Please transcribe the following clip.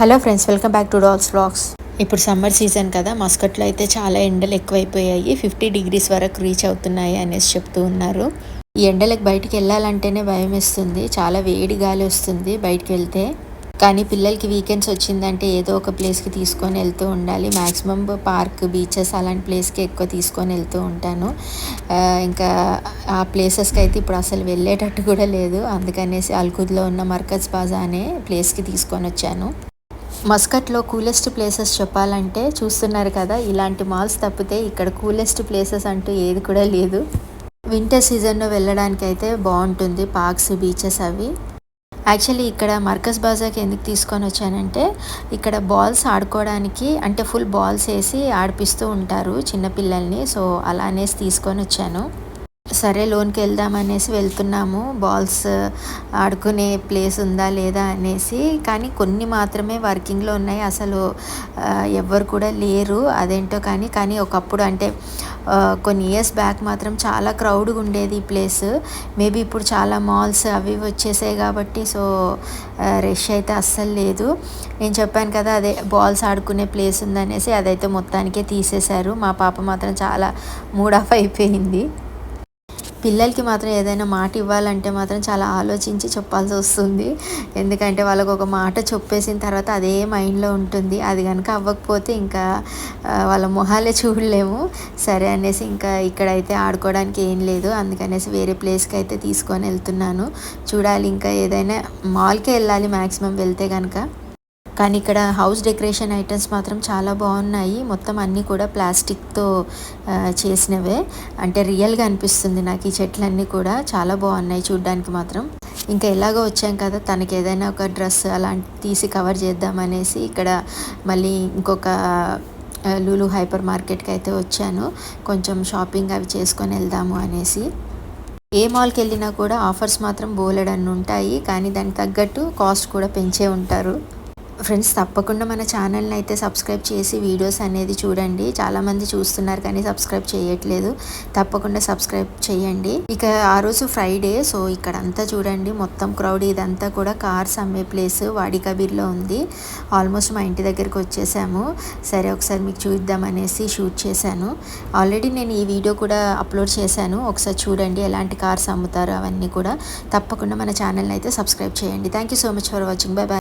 Hello friends welcome back to dolls vlogs ఇప్పుడు summer season కదా మస్కట్లో అయితే చాలా ఎండలు ఎక్కువైపోయాయి. ఫిఫ్టీ డిగ్రీస్ వరకు రీచ్ అవుతున్నాయి అనేసి చెప్తూ ఉన్నారు. ఈ ఎండలకు బయటికి వెళ్ళాలంటేనే భయం వేస్తుంది. చాలా వేడి గాలి వస్తుంది బయటికి వెళ్తే. కానీ పిల్లలకి వీకెండ్స్ వచ్చిందంటే ఏదో ఒక ప్లేస్కి తీసుకొని వెళ్తూ ఉండాలి. మ్యాక్సిమం పార్క్ బీచెస్ అలాంటి ప్లేస్కి ఎక్కువ తీసుకొని వెళ్తూ ఉంటాను. ఇంకా ఆ ప్లేసెస్కి అయితే ఇప్పుడు అసలు వెళ్ళేటట్టు కూడా లేదు. అందుకనేసి అల్కుద్లో ఉన్న మర్కజ్ బాజా అనే ప్లేస్కి తీసుకొని వచ్చాను. మస్కట్లో కూలెస్ట్ ప్లేసెస్ చెప్పాలంటే చూస్తున్నారు కదా ఇలాంటి మాల్స్ తప్పితే ఇక్కడ కూలెస్ట్ ప్లేసెస్ అంటూ ఏది కూడా లేదు. వింటర్ సీజన్లో వెళ్ళడానికి అయితే బాగుంటుంది పార్క్స్ బీచెస్ అవి. యాక్చువల్లీ ఇక్కడ మర్కజ్ బాజాకి ఎందుకు తీసుకొని వచ్చానంటే ఇక్కడ బాల్స్ ఆడుకోవడానికి అంటే ఫుల్ బాల్స్ వేసి ఆడిపిస్తూ ఉంటారు చిన్నపిల్లల్ని సో అలా అనేసి తీసుకొని వచ్చాను. సరే లోన్కి వెళ్దామనేసి వెళ్తున్నాము. బాల్స్ ఆడుకునే ప్లేస్ ఉందా లేదా అనేసి. కానీ కొన్ని మాత్రమే వర్కింగ్లో ఉన్నాయి. అసలు ఎవ్వరు కూడా లేరు. అదేంటో కానీ కానీ ఒకప్పుడు అంటే కొన్ని ఇయర్స్ బ్యాక్ మాత్రం చాలా క్రౌడ్గా ఉండేది ఈ ప్లేస్. మేబీ ఇప్పుడు చాలా మాల్స్ అవి వచ్చేసాయి కాబట్టి సో రష్ అయితే అస్సలు లేదు. నేను చెప్పాను కదా అదే బాల్స్ ఆడుకునే ప్లేస్ ఉందనేసి అదైతే మొత్తానికే తీసేశారు. మా పాప మాత్రం చాలా మూడ్ ఆఫ్ అయిపోయింది. పిల్లలకి మాత్రం ఏదైనా మాట ఇవ్వాలంటే మాత్రం చాలా ఆలోచించి చెప్పాల్సి వస్తుంది. ఎందుకంటే వాళ్ళకు ఒక మాట చెప్పేసిన తర్వాత అదే మైండ్లో ఉంటుంది. అది కనుక అవ్వకపోతే ఇంకా వాళ్ళ మొహాలే చూడలేము. సరే అనేసి ఇంకా ఇక్కడైతే ఆడుకోవడానికి ఏం లేదు. అందుకనేసి వేరే ప్లేస్కి అయితే తీసుకొని వెళ్తున్నాను. చూడాలి ఇంకా ఏదైనా మాల్కే వెళ్ళాలి మ్యాక్సిమం వెళ్తే కనుక కానీ ఇక్కడ హౌస్ డెకరేషన్ ఐటమ్స్ మాత్రం చాలా బాగున్నాయి. మొత్తం అన్నీ కూడా ప్లాస్టిక్తో చేసినవే. అంటే రియల్గా అనిపిస్తుంది నాకు ఈ చెట్లన్నీ కూడా. చాలా బాగున్నాయి చూడ్డానికి మాత్రం. ఇంకా ఎలాగో వచ్చాం కదా తనకి ఏదైనా ఒక డ్రెస్ అలాంటి తీసి కవర్ చేద్దామనేసి ఇక్కడ మళ్ళీ ఇంకొక లూలు హైపర్ మార్కెట్కి అయితే వచ్చాను. కొంచెం షాపింగ్ అవి చేసుకొని వెళ్దాము అనేసి. ఏ మాల్కి వెళ్ళినా కూడా ఆఫర్స్ మాత్రం బోలెడన్ని ఉంటాయి కానీ దానికి తగ్గట్టు కాస్ట్ కూడా పెంచే ఉంటారు. ఫ్రెండ్స్ తప్పకుండా మన ఛానల్ని అయితే సబ్స్క్రైబ్ చేసి వీడియోస్ అనేది చూడండి. చాలామంది చూస్తున్నారు కానీ సబ్స్క్రైబ్ చేయట్లేదు. తప్పకుండా సబ్స్క్రైబ్ చేయండి. ఇక ఆ రోజు ఫ్రైడే సో ఇక్కడ అంతా చూడండి. మొత్తం క్రౌడ్ ఇదంతా కూడా కార్స్ అమ్మే ప్లేస్ వాడికబీర్లో ఉంది. ఆల్మోస్ట్ మా ఇంటి దగ్గరికి వచ్చేసాము. సరే ఒకసారి మీకు చూద్దామనేసి షూట్ చేశాను. ఆల్రెడీ నేను ఈ వీడియో కూడా అప్లోడ్ చేశాను. ఒకసారి చూడండి ఎలాంటి కార్స్ అమ్ముతారు అవన్నీ కూడా. తప్పకుండా మన ఛానల్ని అయితే సబ్స్క్రైబ్ చేయండి. Thank you so much for watching. Bye bye